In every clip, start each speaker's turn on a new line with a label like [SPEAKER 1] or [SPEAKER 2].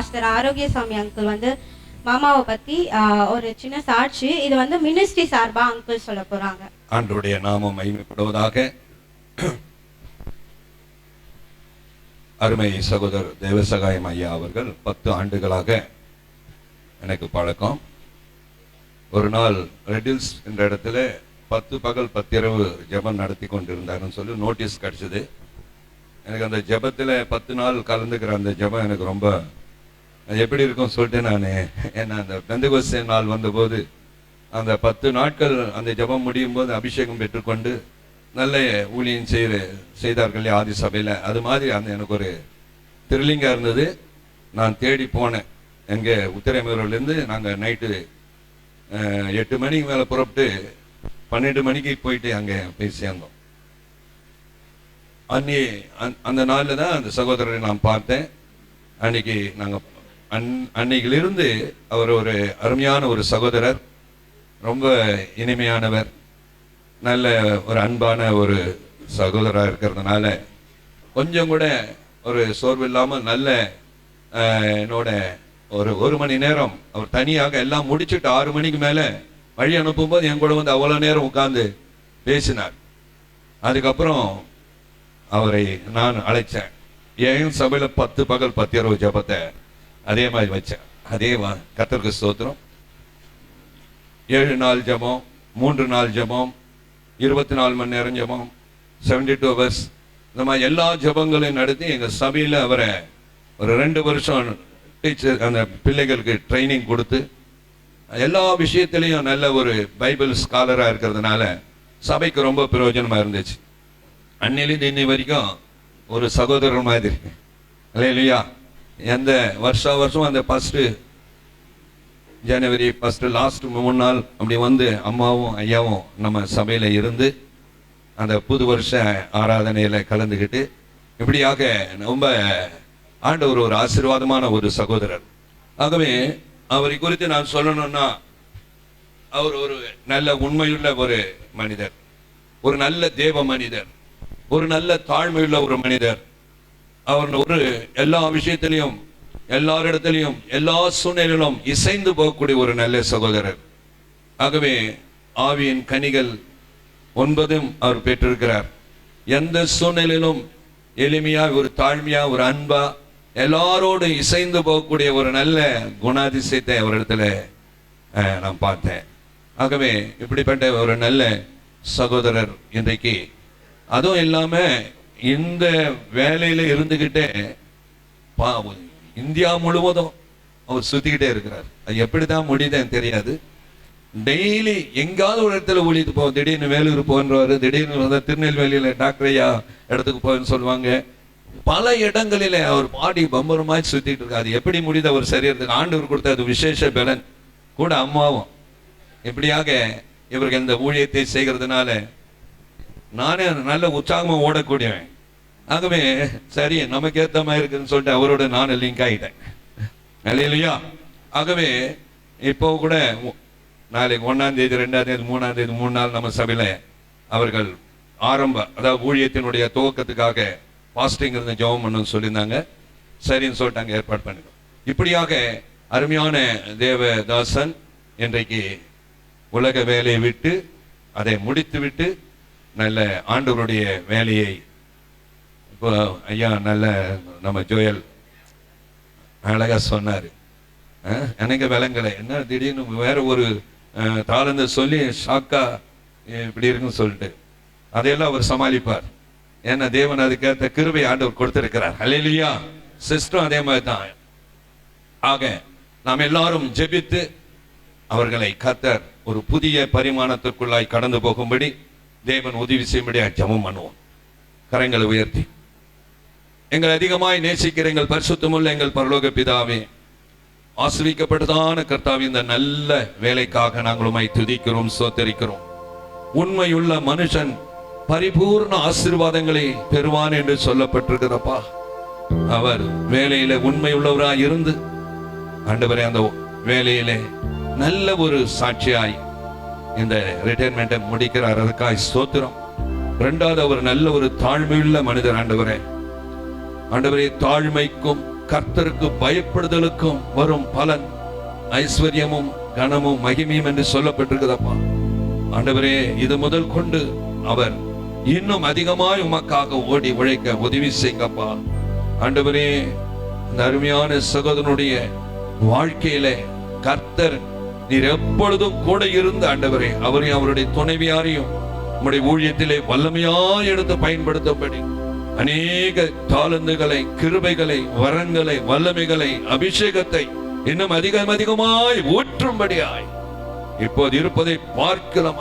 [SPEAKER 1] Pastor Arokiasamy uncle வந்து மாமாவை பத்தி ஆஹ், ஒரு சின்ன சாட்சி. இது வந்து மினிஸ்ட்ரி சார்பா அங்கிள் சொல்ல போறாங்க.
[SPEAKER 2] ஆண்டோடைய நாமம் மகிமைப்படுவதாக. அருமை சகோதரர் தேவசகாயம் ஐயா அவர்கள் பத்து ஆண்டுகளாக எனக்கு பழக்கம். ஒரு நாள் ரெட்டில்ஸ் என்ற இடத்துல பத்து பகல் பத்திரவு ஜெபம் நடத்தி கொண்டிருந்தாருன்னு சொல்லி நோட்டீஸ் கிடைச்சது. எனக்கு அந்த ஜபத்தில் பத்து நாள் கலந்துக்கிற அந்த ஜெபம் எனக்கு ரொம்ப அது எப்படி இருக்கும் சொல்லிட்டு நான். ஏன்னா அந்த பெந்தகோஸ்தே நாள் வந்தபோது அந்த பத்து நாட்கள் அந்த ஜெபம் முடியும் போது அபிஷேகம் பெற்றுக்கொண்டு நல்ல ஊழியம் செய்து செய்தார்கள் இல்லையா ஆதி சபையில். அது மாதிரி அந்த எனக்கு ஒரு த்ரில்லிங்காக இருந்தது. நான் தேடி போனேன். எங்கே உத்திரமேரூர்லேருந்து நாங்கள் நைட்டு எட்டு மணிக்கு மேலே புறப்பட்டு பன்னெண்டு மணிக்கு போயிட்டு அங்கே போய் சேர்ந்தோம். அன்னி அந் அந்த நாளில் தான் அந்த சகோதரரை நான் பார்த்தேன். அன்னைக்கு நாங்கள் அன் அன்னைக்கிலிருந்து அவர் ஒரு அருமையான ஒரு சகோதரர் ரொம்ப இனிமையானவர் நல்ல ஒரு அன்பான ஒரு சகோதராக இருக்கிறதுனால கொஞ்சம் கூட ஒரு சோர்வு இல்லாமல் நல்ல என்னோட ஒரு ஒரு மணி நேரம் அவர் தனியாக எல்லாம் முடிச்சுட்டு ஆறு மணிக்கு மேலே வழி அனுப்பும்போது என் கூட வந்து அவ்வளோ நேரம் உட்காந்து பேசினார். அதுக்கப்புறம் அவரை நான் அழைச்சேன். என் சபையில் பத்து பகல் பத்து இரவு ஜபத்தை அதே மாதிரி வச்சேன் அதே வா- ஸ்தோத்திரம். ஏழு நாள் ஜெபம் மூன்று நாள் ஜெபம் இருபத்தி நாலு மணி நேரம் ஜெபம் செவன்டி டூ ஹவர்ஸ் இந்த மாதிரி எல்லா ஜெபங்களையும் நடத்தி எங்கள் சபையில் அவரை ஒரு ரெண்டு வருஷம் டீச்சர் அந்த பிள்ளைகளுக்கு ட்ரைனிங் கொடுத்து எல்லா விஷயத்திலையும் நல்ல ஒரு பைபிள் ஸ்காலராக இருக்கிறதுனால சபைக்கு ரொம்ப பிரயோஜனமாக இருந்துச்சு. அன்னிலிருந்து இன்னி வரைக்கும் ஒரு சகோதரர் மாதிரி. இல்லையா எந்த வருஷா வருஷம் அந்த ஃபஸ்ட்டு ஜனவரி ஃபர்ஸ்ட் லாஸ்ட் மூணு நாள் அப்படி வந்து அம்மாவும் ஐயாவும் நம்ம சபையில் இருந்து அந்த புது வருஷ ஆராதனையில் கலந்துக்கிட்டு இப்படியாக ரொம்ப ஆண்டவர் ஒரு ஆசீர்வாதமான ஒரு சகோதரர். ஆகவே அவரை குறித்து நான் சொல்லணும்னா அவர் ஒரு நல்ல உண்மையுள்ள ஒரு மனிதர். ஒரு நல்ல தேவ மனிதர். ஒரு நல்ல தாழ்மையுள்ள ஒரு மனிதர். அவர் ஒரு எல்லா விஷயத்திலையும் எல்லாரிடத்திலையும் எல்லா சூழ்நிலையிலும் இசைந்து போகக்கூடிய ஒரு நல்ல சகோதரர். ஆகவே ஆவியின் கனிகள் ஒன்பதும் அவர் பெற்றிருக்கிறார். எந்த சூழ்நிலையிலும் எளிமையா ஒரு தாழ்மையா ஒரு அன்பா எல்லாரோடும் இசைந்து போகக்கூடிய ஒரு நல்ல குணாதிசயத்தை அவரிடத்துல இடத்துல நான் பார்த்தேன். ஆகவே இப்படிப்பட்ட ஒரு நல்ல சகோதரர் இன்றைக்கு. அதுவும் இல்லாமல் இந்த வேலையில இருந்துகிட்டே பா- இந்தியா முழுவதும் அவர் சுத்திக்கிட்டே இருக்கிறார். அது எப்படிதான் முடியுதுன்னு தெரியாது. டெய்லி எங்காவது ஒரு இடத்துல ஊழியத்து போவோம். திடீர்னு வேலூர் போன்றவர் திடீர்னு வந்து திருநெல்வேலியில டாக்டர் ஐயா இடத்துக்கு போவேன்னு சொல்லுவாங்க. பல இடங்களில அவர் பாடி பம்பரமாய் சுத்திட்டு இருக்காரு. அது எப்படி முடியுது? அவர் சரீரத்துக்கு ஆண்டவர் கொடுத்த அது விசேஷ பலன். கூட அம்மாவும். இப்படியாக இவர்கள் இந்த ஊழியத்தை செய்கிறதுனால நானே நல்ல உற்சாகமா ஓடக்கூடியவன். ஆகவே சரி நமக்கு ஏத்த மாதிரி இருக்குன்னு சொல்லிட்டு அவரோட நான் லிங்க் ஆகிட்டேன் இல்லையா ஆகவே இப்போ கூட நாளைக்கு ஒன்னாம் தேதி ரெண்டாம் தேதி மூணாம் தேதி மூணு நாள் நம்ம சபையில அவர்கள் ஆரம்ப அதாவது ஊழியத்தினுடைய துவக்கத்துக்காக பாஸ்டிங் இருந்த ஜெபம் பண்ணணும்னு சொல்லியிருந்தாங்க. சரின்னு சொல்லிட்டு அங்க ஏற்பாடு பண்ணிடும் இப்படியாக அருமையான தேவதாசன் இன்றைக்கு உலக வேலையை விட்டு அதை முடித்து விட்டு நல்ல ஆண்டவருடைய வேலையை இப்போ ஐயா நல்ல நம்ம ஜோயல் அழகா சொன்னார். எனக்கு விளங்கலை. என்ன திடீர்னு வேற ஒரு தாளந்த சொல்லி ஷாக்கா இப்படி இருக்குன்னு சொல்லிட்டு. அதையெல்லாம் அவர் சமாளிப்பார். ஏன்னா தேவன் அதுக்கேற்ற கிருபை ஆண்டவர் கொடுத்திருக்கிறார். அல்லையா சிஸ்டம் அதே மாதிரி தான். ஆக நாம் எல்லாரும் ஜெபித்து அவர்களை கத்தர் ஒரு புதிய பரிமாணத்திற்குள்ளாய் கடந்து போகும்படி தேவன் உதவி செய்யும்படியாக ஜபம் பண்ணுவோம். கரங்களை உயர்த்தி. எங்கள் அதிகமாய் நேசிக்கிற எங்கள் பரிசுத்தமுள்ள எங்கள் பரலோக பிதாவே ஆசிரிக்கப்பட்டதான கர்த்தாவின் இந்த நல்ல வேலைக்காக நாங்கள் உம்மை துதிக்கிறோம் சோத்தரிக்கிறோம் உண்மையுள்ள மனுஷன் பரிபூர்ண ஆசீர்வாதங்களை பெறுவான் என்று சொல்லப்பட்டிருக்கிறப்பா. அவர் வேலையில உண்மையுள்ளவராய் இருந்து ஆண்டவரே அந்த வேலையிலே நல்ல ஒரு சாட்சியாய் இந்த ரிட்டையர்மெண்ட்டை முடிக்கிறார். அதுக்காய் ஸ்தோத்திரம். ரெண்டாவது அவர் நல்ல ஒரு தாழ்மையுள்ள மனிதர் ஆண்டவரே. ஆண்டவரே தாழ்மைக்கும் கர்த்தருக்கு பயப்படுதலுக்கும் வரும் பலன் ஐஸ்வர்யமும் கனமும் மகிமையும் என்று சொல்லப்பட்டிருக்குதப்பா ஆண்டவரே இது முதல் கொண்டு அவர் இன்னும் அதிகமாய் உமக்காக ஓடி உழைக்க உதவி செய்யப்பா ஆண்டவரே இந்த அருமையான சகோதரனுடைய வாழ்க்கையில கர்த்தர் நீர் எப்பொழுதும் கூட இருந்து ஆண்டவரே அவரையும் அவருடைய துணைவியாரையும் உம்முடைய ஊழியத்திலே வல்லமையாய் எடுத்து பயன்படுத்தப்படி அநேக தாளந்துகளை கிருபைகளை வரங்களை வல்லமைகளை அபிஷேகத்தை இன்னும் அதிகம் அதிகமாய் ஊற்றும்படியாய். இப்போது இருப்பதை பார்க்கலாம்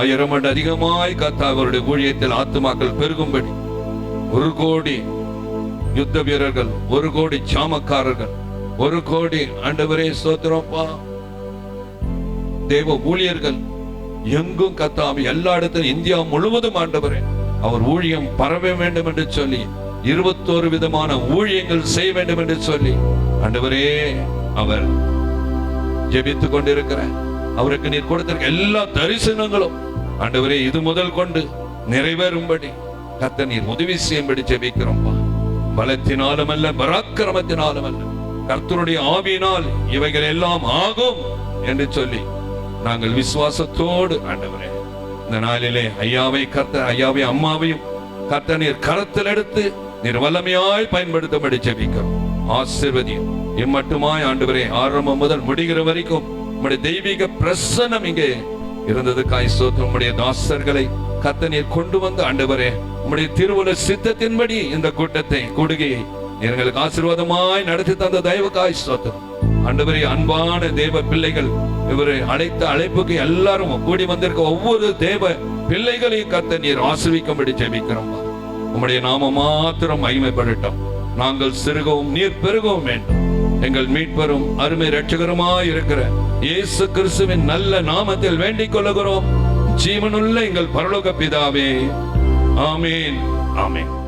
[SPEAKER 2] ஆயிரம் ஆண்டு அதிகமாய் கத்தா அவருடைய ஊழியத்தில் ஆத்துமாக்கள் பெருகும்படி. ஒரு கோடி யுத்த வீரர்கள் ஒரு கோடி சாமக்காரர்கள் ஒரு கோடி ஆண்டவரே சோத்திரப்பா தேவ ஊழியர்கள் எங்கும் கத்தாம எல்லா இடத்திலும் இந்தியா முழுவதும் ஆண்டவரே. அவர் ஊழியம் பரவ வேண்டும் என்று சொல்லி இருபத்தோரு விதமான ஊழியங்கள் செய்ய வேண்டும் என்று சொல்லி ஆண்டவரே அவர் ஜெபித்து கொண்டிருக்கிற அவருக்கு நீர் கொடுத்திருக்க எல்லா தரிசனங்களும் ஆண்டவரே இது முதல் கொண்டு நிறைவேறும்படி கத்த நீர் உதவி செய்யும்படி ஜெபிக்கிறோம்பா. பலத்தினாலும் அல்ல பராக்கிரமத்தினாலும் அல்ல கர்த்தருடைய ஆவியினால் இவைகள் எல்லாம் ஆகும் என்று சொல்லி நாங்கள் விசுவாசத்தோடு ஆண்டவரே இந்த நாளிலே ஐயாவை கர்த்த ஐயாவை அம்மாவையும் கர்த்த நீர் கரத்தில் எடுத்து நீர் வல்லமையாய் பயன்படுத்தும்படி ஜெபிக்கிறோம். ஆசிர்வதியும். இம்மட்டுமாய் ஆண்டவரே ஆரம்பம் முதல் முடிகிற வரைக்கும் உம்முடைய தெய்வீக பிரசனம் இங்கே இருந்ததுக்காய் சோத்து உம்முடைய தாசர்களை கத்த நீர் கொண்டு வந்து ஆண்டவரே உம்முடைய திருவுல சித்தத்தின்படி இந்த கூட்டத்தை கூடுகையை எங்களுக்கு ஆசீர்வாதமாய் நடத்தி தந்த தயவுக்காய் சோத்திரம். ஆண்டவரே அன்பான தேவ பிள்ளைகள் இவரை அழைத்த அழைப்புக்கு எல்லாரும் கூடி வந்திருக்க ஒவ்வொரு தேவ பிள்ளைகளையும் கத்த நீர் ஆசிரிக்கும்படி ஜெபிக்கிறோம் உம்முடைய நாம மாத்திரம் மகிமைப்படட்டும். நாங்கள் சிறுகவும் நீர் பெருகவும் வேண்டும். எங்கள் மீட்பரும் அருமை ரட்சகருமாய் இருக்கிற இயேசு கிறிஸ்துவின் நல்ல நாமத்தில் வேண்டிக் கொள்ளுகிறோம். ஜீவனுள்ள எங்கள் பரலோக பிதாவே. ஆமீன். ஆமீன்.